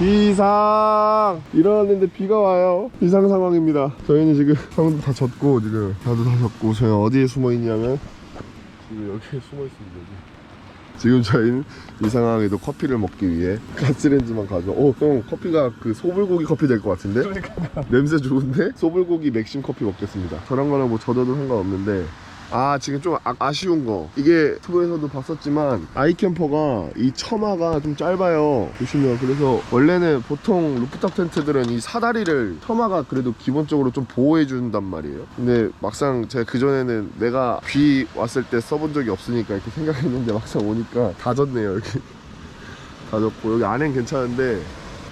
비상 일어났는데 비가 와요 비상 상황입니다 저희는 지금 상도 다 젖고 지금 다도 다 젖고 저희 어디에 숨어 있냐면 지금 여기에 숨어 있습니다 여기. 지금 저희는 이 상황에도 커피를 먹기 위해 가스렌지만 가져 어, 형 커피가 그 소불고기 커피 될 것 같은데? 냄새 좋은데? 소불고기 맥심 커피 먹겠습니다 저런 거는 뭐 젖어도 상관없는데 아 지금 좀 아, 쉬운거. 이게 유튜브에서도 봤었지만 아이캠퍼가 이 처마가 좀 짧아요. 보시면 그래서 원래는 보통 루프탑 텐트들은 이 사다리를 처마가 그래도 기본적으로 좀 보호해 준단 말이에요. 근데 막상 제가 그전에는 내가 비 왔을 때 써본 적이 없으니까 이렇게 생각했는데 막상 오니까 다 젖네요 여기. 다 젖고 여기 안엔 괜찮은데.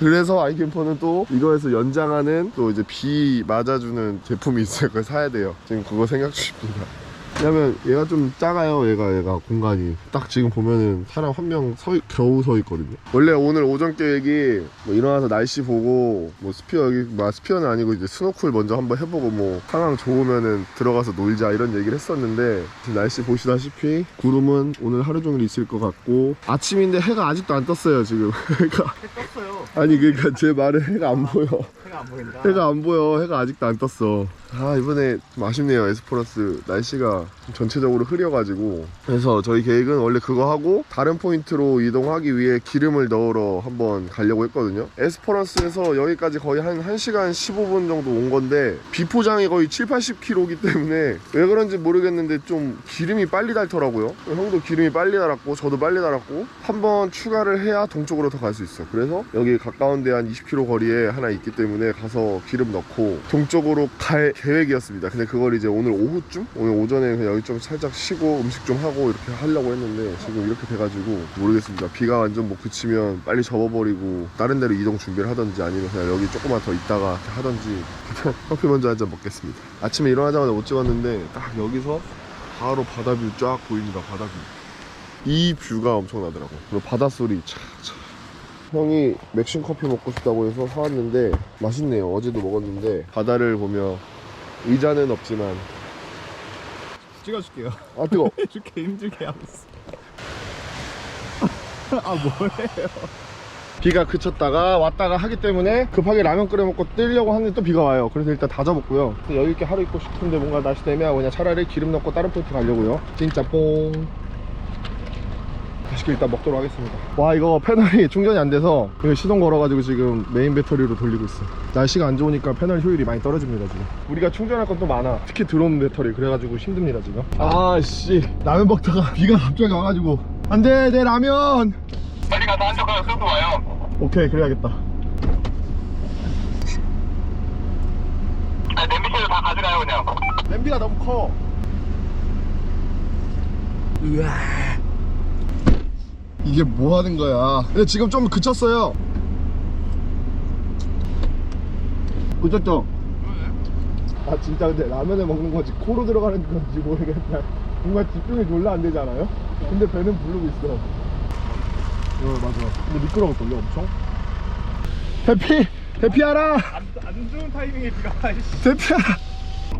그래서 아이캠퍼는 또 이거에서 연장하는 또 이제 비 맞아주는 제품이 있어요. 그걸 사야 돼요. 지금 그거 생각 중입니다 왜냐면 얘가 좀 작아요 얘가 얘가 공간이. 딱 지금 보면은 사람 한명서 겨우 서 있거든요. 원래 오늘 오전 계획이 뭐 일어나서 날씨 보고 뭐 스피어 여기 뭐 스피어는 아니고 이제 스노클 먼저 한번 해보고 뭐 상황 좋으면은 들어가서 놀자 이런 얘기를 했었는데 지금 날씨 보시다시피 구름은 오늘 하루 종일 있을 것 같고 아침인데 해가 아직도 안 떴어요 지금. 해가 떴어요. 아니 그러니까 제 말은 해가 안 보여 해가 안 보인다. 해가 안 보여. 해가 아직도 안 떴어. 아 이번에 좀 아쉽네요. 에스퍼런스 날씨가 좀 전체적으로 흐려가지고 그래서 저희 계획은 원래 그거 하고 다른 포인트로 이동하기 위해 기름을 넣으러 한번 가려고 했거든요. 에스퍼런스에서 여기까지 거의 한 1시간 15분 정도 온 건데 비포장이 거의 7, 80km이기 때문에 왜 그런지 모르겠는데 좀 기름이 빨리 닳더라고요. 형도 기름이 빨리 달았고 저도 빨리 달았고 한 번 추가를 해야 동쪽으로 더 갈 수 있어. 그래서 여기 가까운 데 한 20km 거리에 하나 있기 때문에 가서 기름 넣고 동쪽으로 갈 계획이었습니다. 근데 그걸 이제 오늘 오후쯤? 오늘 오전에 그냥 여기 좀 살짝 쉬고 음식 좀 하고 이렇게 하려고 했는데 지금 이렇게 돼가지고 모르겠습니다. 비가 완전 뭐 그치면 빨리 접어버리고 다른 데로 이동 준비를 하던지 아니면 그냥 여기 조금만 더 있다가 하던지 커피 먼저 한 잔 먹겠습니다. 아침에 일어나자마자 못 찍었는데 딱 여기서 바로 바다뷰 쫙 보입니다. 바다뷰. 이 뷰가 엄청나더라고. 그리고 바닷소리 차차. 형이 맥심 커피 먹고 싶다고 해서 사왔는데 맛있네요. 어제도 먹었는데 바다를 보며 의자는 없지만 찍어줄게요. 아 뜨거. 이렇게 힘들게 하고 있어. 아 뭐예요? 비가 그쳤다가 왔다가 하기 때문에 급하게 라면 끓여 먹고 뜨려고 하는데 또 비가 와요. 그래서 일단 다 접었고요. 여유 있게 하루 있고 싶은데 뭔가 날씨 되면 그냥 차라리 기름 넣고 다른 포인트 가려고요. 진짜 뽕. 맛있게 일단 먹도록 하겠습니다. 와 이거 패널이 충전이 안 돼서 이거 시동 걸어가지고 지금 메인 배터리로 돌리고 있어. 날씨가 안 좋으니까 패널 효율이 많이 떨어집니다 지금. 우리가 충전할 건 또 많아. 특히 드론 배터리 그래가지고 힘듭니다 지금. 아씨 라면 먹다가 비가 갑자기 와가지고 안돼 내 라면. 빨리 가서 한적 가서 쓰고 와요. 오케이 그래야겠다. 아, 냄비채도 다 가져가요 그냥. 냄비가 너무 커. 으아. 이게 뭐 하는 거야? 근데 지금 좀 그쳤어요. 그쳤죠? 아 진짜 근데 라면을 먹는 건지 코로 들어가는 건지 모르겠다. 정말 집중이 졸라 안 되잖아요? 근데 배는 부르고 있어. 어 맞아. 근데 미끄러워 돌려 엄청. 대피! 대피하라! 안, 안 좋은 타이밍에 비가. 대피하라!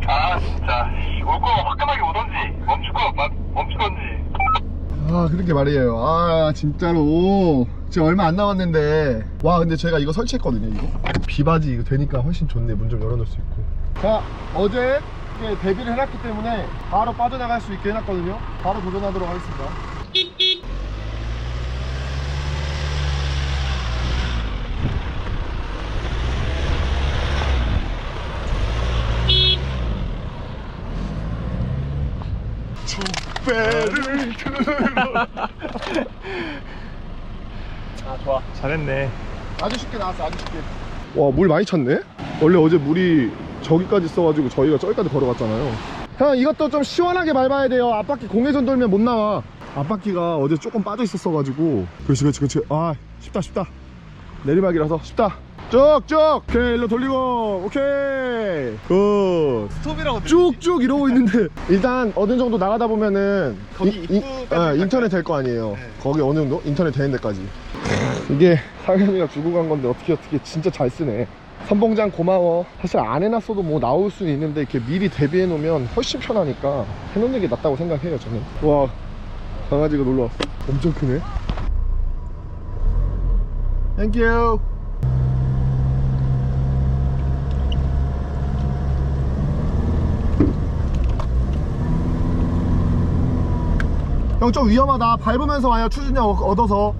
아 진짜 올 거면 화끈하게 오던지 멈출 거 마- 멈추던지. 아 그렇게 말이에요. 아 진짜로. 지금 얼마 안 남았는데. 와 근데 제가 이거 설치했거든요 이거. 비바지 이거 되니까 훨씬 좋네. 문 좀 열어놓을 수 있고. 자 어제 대비를 해놨기 때문에 바로 빠져나갈 수 있게 해놨거든요. 바로 도전하도록 하겠습니다. 축배를 아 좋아. 잘했네. 아주 쉽게 나왔어 아주 쉽게. 와 물 많이 찼네? 원래 어제 물이 저기까지 있어가지고 저희가 저기까지 걸어갔잖아요. 형 이것도 좀 시원하게 밟아야 돼요. 앞바퀴 공회전 돌면 못 나와. 앞바퀴가 어제 조금 빠져 있었어가지고. 그렇지 그렇지 그렇지 아 쉽다 쉽다. 내리막이라서 쉽다 쭉쭉. 오케이 일로 돌리고. 오케이. 굿. 스톱이라고 쭉쭉 이러고 있는데 일단 어느 정도 나가다 보면은 거기 이- 이- 입구까지 아, 갈까요? 인터넷 될 거 아니에요. 네. 거기 어느 정도? 인터넷 되는 데까지. 이게 상현이가 주고 간 건데 어떻게 어떻게 진짜 잘 쓰네. 선봉장 고마워. 사실 안 해놨어도 뭐 나올 수는 있는데 이렇게 미리 대비해 놓으면 훨씬 편하니까 해놓는 게 낫다고 생각해요 저는. 와 강아지가 놀러 왔어. 엄청 크네. 땡큐 형 좀 위험하다. 밟으면서 와요. 추진력 얻- 얻어서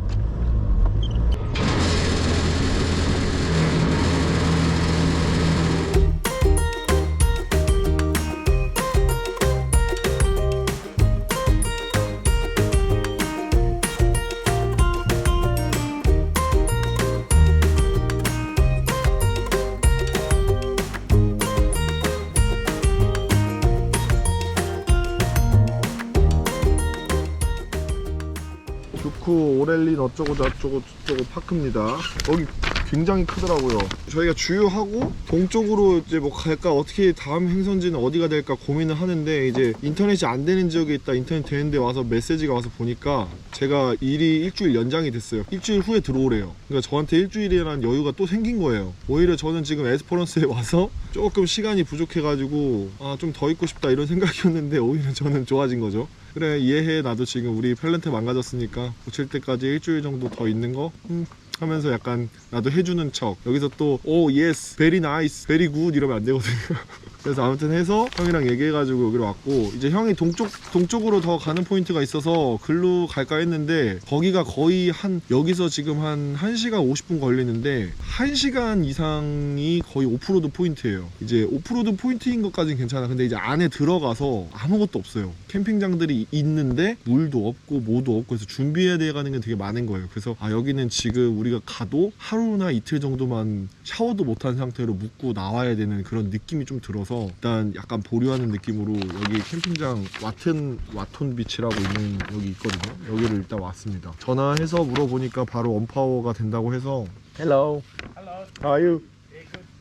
어쩌고 저쩌고 저쩌고 파크입니다. 여기 굉장히 크더라고요. 저희가 주유하고 동쪽으로 이제 뭐 갈까 어떻게 다음 행선지는 어디가 될까 고민을 하는데 이제 인터넷이 안 되는 지역에 있다 인터넷 되는데 와서 메시지가 와서 보니까 제가 일이 일주일 연장이 됐어요. 일주일 후에 들어오래요. 그러니까 저한테 일주일이라는 여유가 또 생긴 거예요. 오히려 저는 지금 에스퍼런스에 와서 조금 시간이 부족해가지고 아 좀 더 있고 싶다 이런 생각이었는데 오히려 저는 좋아진 거죠. 그래 이해해 나도 지금 우리 펠렌트 망가졌으니까 고칠 때까지 일주일 정도 더 있는 거 음, 하면서 약간 나도 해주는 척. 여기서 또 오 예스 베리 나이스 베리 굿 이러면 안 되거든요. 그래서 아무튼 해서 형이랑 얘기해가지고 여기로 왔고 이제 형이 동쪽 동쪽으로 더 가는 포인트가 있어서 글로 갈까 했는데 거기가 거의 한 여기서 지금 한 1시간 50분 걸리는데 1시간 이상이 거의 오프로드 포인트예요. 이제 오프로드 포인트인 것까지는 괜찮아. 근데 이제 안에 들어가서 아무것도 없어요. 캠핑장들이 있는데 물도 없고 뭐도 없고 해서 준비해야 돼 가는 게 되게 많은 거예요. 그래서 아 여기는 지금 우리 가 가도 하루나 이틀 정도만 샤워도 못한 상태로 묵고 나와야 되는 그런 느낌이 좀 들어서 일단 약간 보류하는 느낌으로 여기 캠핑장 와튼 와톤 비치라고 있는 여기 있거든요 여기를 일단 왔습니다 전화해서 물어보니까 바로 언파워가 된다고 해서 Hello Hello. How are you?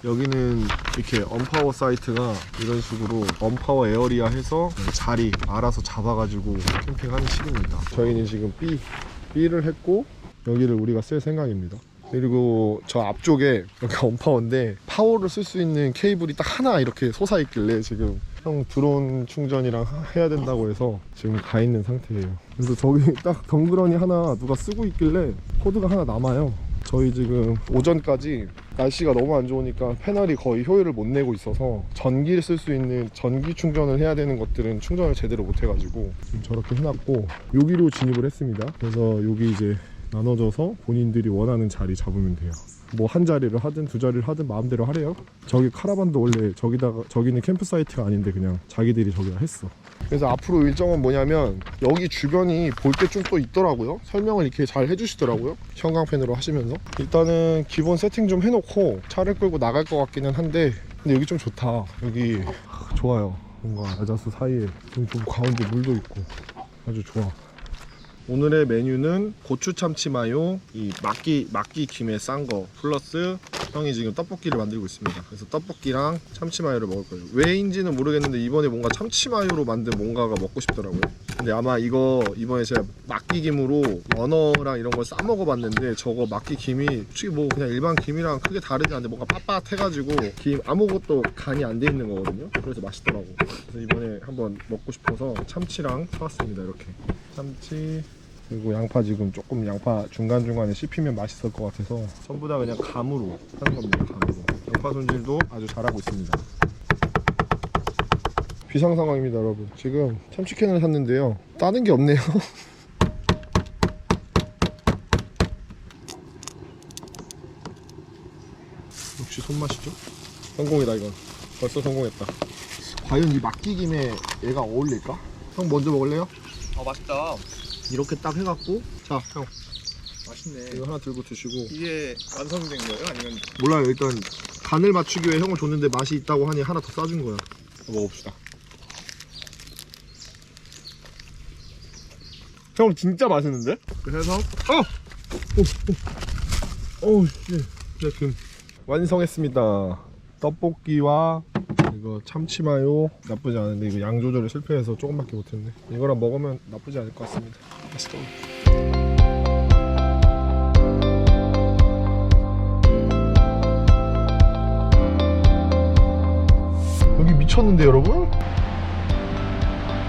여기는 이렇게 언파워 사이트가 이런 식으로 언파워 에어리아 해서 자리 알아서 잡아가지고 캠핑하는 식입니다. 저희는 지금 B, B를 했고 여기를 우리가 쓸 생각입니다. 그리고 저 앞쪽에 여기 언파워인데 파워를 쓸 수 있는 케이블이 딱 하나 이렇게 솟아 있길래 지금 형 드론 충전이랑 하- 해야 된다고 해서 지금 가 있는 상태예요. 그래서 저기 딱 덩그러니 하나 누가 쓰고 있길래 코드가 하나 남아요. 저희 지금 오전까지 날씨가 너무 안 좋으니까 패널이 거의 효율을 못 내고 있어서 전기를 쓸 수 있는 전기 충전을 해야 되는 것들은 충전을 제대로 못 해가지고 지금 저렇게 해놨고 여기로 진입을 했습니다. 그래서 여기 이제 나눠져서 본인들이 원하는 자리 잡으면 돼요. 뭐 한 자리를 하든 두 자리를 하든 마음대로 하래요. 저기 카라반도 원래 저기다가 저기는 캠프 사이트가 아닌데 그냥 자기들이 저기다 했어. 그래서 앞으로 일정은 뭐냐면 여기 주변이 볼 게 좀 또 있더라고요. 설명을 이렇게 잘 해주시더라고요. 형광펜으로 하시면서 일단은 기본 세팅 좀 해놓고 차를 끌고 나갈 것 같기는 한데 근데 여기 좀 좋다. 여기 좋아요. 뭔가 야자수 사이에 좀, 좀 가운데 물도 있고 아주 좋아. 오늘의 메뉴는 고추 참치 마요, 이 막기 막기 김에 싼 거 플러스 형이 지금 떡볶이를 만들고 있습니다. 그래서 떡볶이랑 참치 마요를 먹을 거예요. 왜인지는 모르겠는데 이번에 뭔가 참치 마요로 만든 뭔가가 먹고 싶더라고요. 근데 아마 이거 이번에 제가 막기 김으로 연어랑 이런 걸 싸 먹어봤는데 저거 막기 김이 솔직히 뭐 그냥 일반 김이랑 크게 다르지 않는데 뭔가 빳빳해가지고 김 아무것도 간이 안 돼 있는 거거든요. 그래서 맛있더라고. 그래서 이번에 한번 먹고 싶어서 참치랑 사왔습니다. 이렇게 참치 그리고 양파 지금 조금 양파 중간중간에 씹히면 맛있을 것 같아서 전부 다 그냥 감으로 하는 겁니다 감으로. 양파 손질도 아주 잘하고 있습니다. 비상 상황입니다 여러분. 지금 참치캔을 샀는데요. 따는 게 없네요. 역시 손맛이죠? 성공이다 이건. 벌써 성공했다. 과연 이 막기김에 얘가 어울릴까? 형 먼저 먹을래요? 어 맛있다. 이렇게 딱 해갖고 자 형. 맛있네. 이거 하나 들고 드시고. 이게 완성된 거예요? 아니면 몰라요. 일단 간을 맞추기 위해 형을 줬는데 맛이 있다고 하니 하나 더 싸준 거야. 먹어봅시다. 형 진짜 맛있는데? 그래서? 어! 오우 씨. 그 완성했습니다. 떡볶이와 이거 참치마요. 나쁘지 않은데 이거 양 조절에 실패해서 조금밖에 못했네. 이거랑 먹으면 나쁘지 않을 것 같습니다 Let's go 여기 미쳤는데 여러분?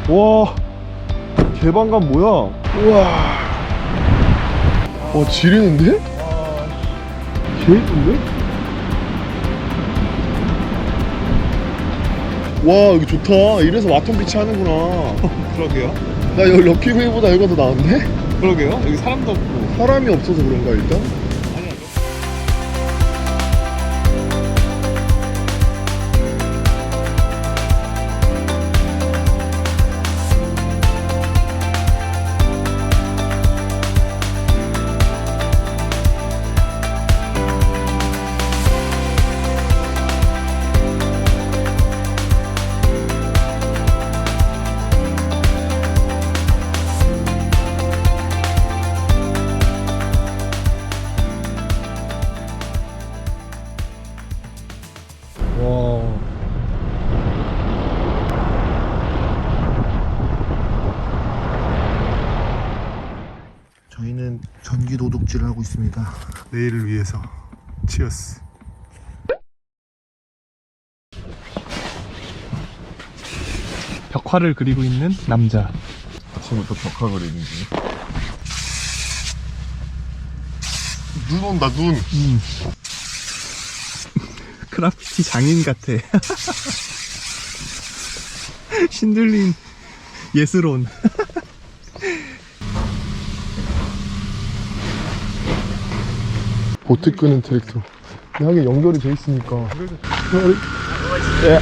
와 개방감 뭐야? 우와 와 지리는데? 개 이쁜데? 와 여기 좋다 이래서 와톤 비치 하는구나 그러게요. 나 여기 럭키베이보다 여기가 더 나은데? 그러게요. 여기 사람도 없고. 사람이 없어서 그런가 일단? 도둑질을 하고 있습니다. 내일을 위해서. 치어스. 벽화를 그리고 있는 남자. 아침부터 벽화 그리는 중. 눈 온다 눈. 음. 그라피티 장인 같아. 신들린 예스론. 보트 끄는 트랙터. 하긴 연결이 돼 있으니까. 예.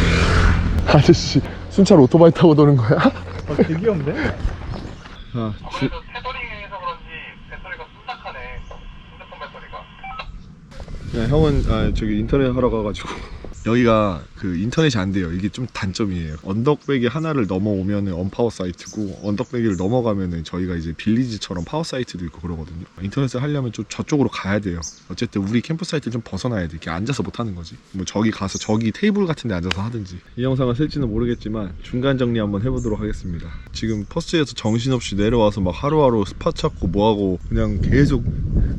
아저씨 순찰 오토바이 타고 도는 거야? 어, 되게 귀엽네. 아, 아무래도 테더링해서 그런지 배터리가 순삭하네. 핸드폰 배터리가. 네, 형은 아, 저기 인터넷 하러 가가지고 여기가 그 인터넷이 안 돼요. 이게 좀 단점이에요. 언덕배기 하나를 넘어오면은 언파워 사이트고 언덕배기를 넘어가면은 저희가 이제 빌리지처럼 파워 사이트도 있고 그러거든요. 인터넷을 하려면 좀 저쪽으로 가야 돼요. 어쨌든 우리 캠프 사이트를 좀 벗어나야 돼. 이렇게 앉아서 못 하는 거지. 뭐 저기 가서 저기 테이블 같은 데 앉아서 하든지. 이 영상을 쓸지는 모르겠지만 중간 정리 한번 해보도록 하겠습니다. 지금 퍼스에서 정신없이 내려와서 막 하루하루 스팟 찾고 뭐하고 그냥 계속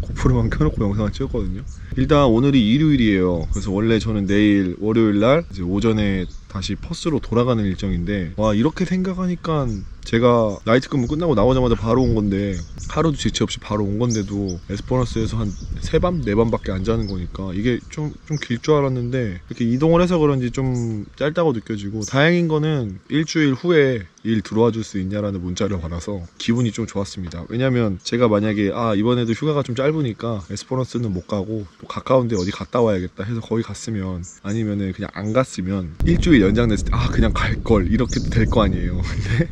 고프로만 켜놓고 영상을 찍었거든요. 일단 오늘이 일요일이에요. 그래서 원래 저는 내일 월요일 날 오전에 다시 퍼스로 돌아가는 일정인데 와 이렇게 생각하니까 제가 나이트 근무 끝나고 나오자마자 바로 온 건데 하루도 지체 없이 바로 온 건데도 에스퍼런스에서 한 세 밤 네 밤밖에 안 자는 거니까 이게 좀 좀 길 줄 알았는데 이렇게 이동을 해서 그런지 좀 짧다고 느껴지고 다행인 거는 일주일 후에 일 들어와 줄 수 있냐라는 문자를 받아서 기분이 좀 좋았습니다. 왜냐면 제가 만약에 아 이번에도 휴가가 좀 짧으니까 에스퍼런스는 못 가고 또 가까운데 어디 갔다 와야겠다 해서 거기 갔으면 아니면은 그냥 안 갔으면 일주일 연장됐을 때 아 그냥 갈 걸 이렇게 될 거 아니에요. 근데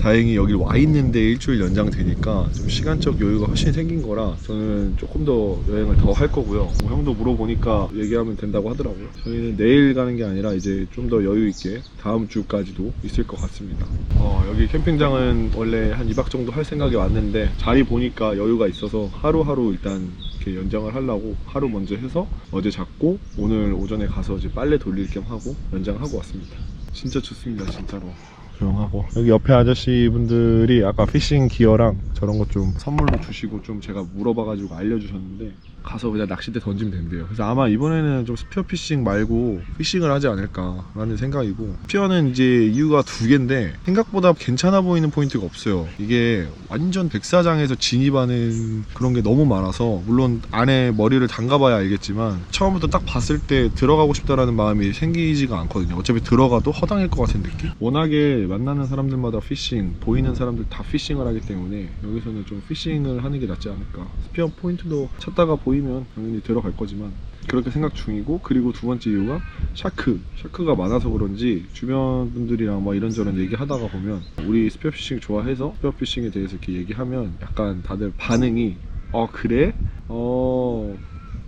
다행히 여기 와 있는데 일주일 연장 되니까 좀 시간적 여유가 훨씬 생긴 거라 저는 조금 더 여행을 더 할 거고요. 뭐 형도 물어보니까 얘기하면 된다고 하더라고요. 저희는 내일 가는 게 아니라 이제 좀 더 여유 있게 다음 주까지도 있을 것 같습니다. 어, 여기 캠핑장은 원래 한 2박 정도 할 생각이 왔는데 자리 보니까 여유가 있어서 하루하루 일단 이렇게 연장을 하려고 하루 먼저 해서 어제 잡고 오늘 오전에 가서 이제 빨래 돌릴 겸 하고 연장하고 왔습니다. 진짜 좋습니다, 진짜로. 조용하고. 여기 옆에 아저씨 분들이 아까 피싱 기어랑 저런 것 좀 선물로 주시고 좀 제가 물어봐가지고 알려주셨는데 가서 그냥 낚싯대 던지면 된대요. 그래서 아마 이번에는 좀 스피어 피싱 말고 피싱을 하지 않을까 라는 생각이고 스피어는 이제 이유가 두 개인데 생각보다 괜찮아 보이는 포인트가 없어요. 이게 완전 백사장에서 진입하는 그런 게 너무 많아서 물론 안에 머리를 담가봐야 알겠지만 처음부터 딱 봤을 때 들어가고 싶다라는 마음이 생기지가 않거든요. 어차피 들어가도 허당일 것 같은 느낌? 워낙에 만나는 사람들마다 피싱 보이는 사람들 다 피싱을 하기 때문에 여기서는 좀 피싱을 하는 게 낫지 않을까. 스피어 포인트도 찾다가 보 이면 당연히 들어갈 거지만 그렇게 생각 중이고 그리고 두 번째 이유가 샤크 샤크가 많아서 그런지 주변 분들이랑 막 이런저런 얘기하다가 보면 우리 스피어 피싱 좋아해서 스피어 피싱에 대해서 이렇게 얘기하면 약간 다들 반응이 어 그래? 어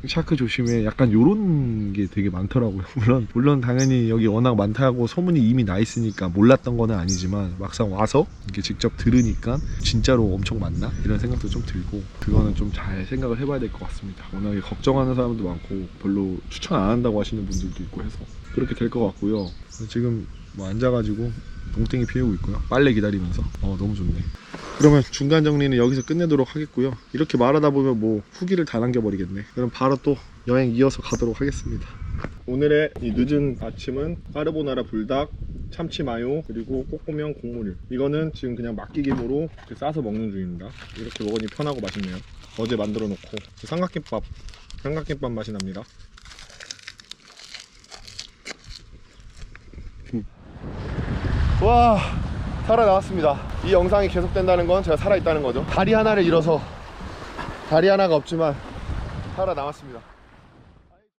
샤크 조심해. 약간 요런 게 되게 많더라고요. 물론 물론 당연히 여기 워낙 많다고 소문이 이미 나 있으니까 몰랐던 거는 아니지만 막상 와서 이렇게 직접 들으니까 진짜로 엄청 많나? 이런 생각도 좀 들고 그거는 좀 잘 생각을 해봐야 될 것 같습니다. 워낙에 걱정하는 사람도 많고 별로 추천 안 한다고 하시는 분들도 있고 해서 그렇게 될 것 같고요. 지금 뭐 앉아가지고 농땡이 피우고 있고요 빨래 기다리면서 어 너무 좋네 그러면 중간 정리는 여기서 끝내도록 하겠고요. 이렇게 말하다 보면 뭐 후기를 다 남겨버리겠네. 그럼 바로 또 여행 이어서 가도록 하겠습니다. 오늘의 이 늦은 아침은 까르보나라 불닭, 참치 마요, 그리고 꼬꼬면 국물류. 이거는 지금 그냥 막기김으로 싸서 먹는 중입니다. 이렇게 먹으니 편하고 맛있네요. 어제 만들어 놓고 삼각김밥, 삼각김밥 맛이 납니다. 와 살아나왔습니다. 이 영상이 계속된다는 건 제가 살아있다는 거죠. 다리 하나를 잃어서 다리 하나가 없지만 살아남았습니다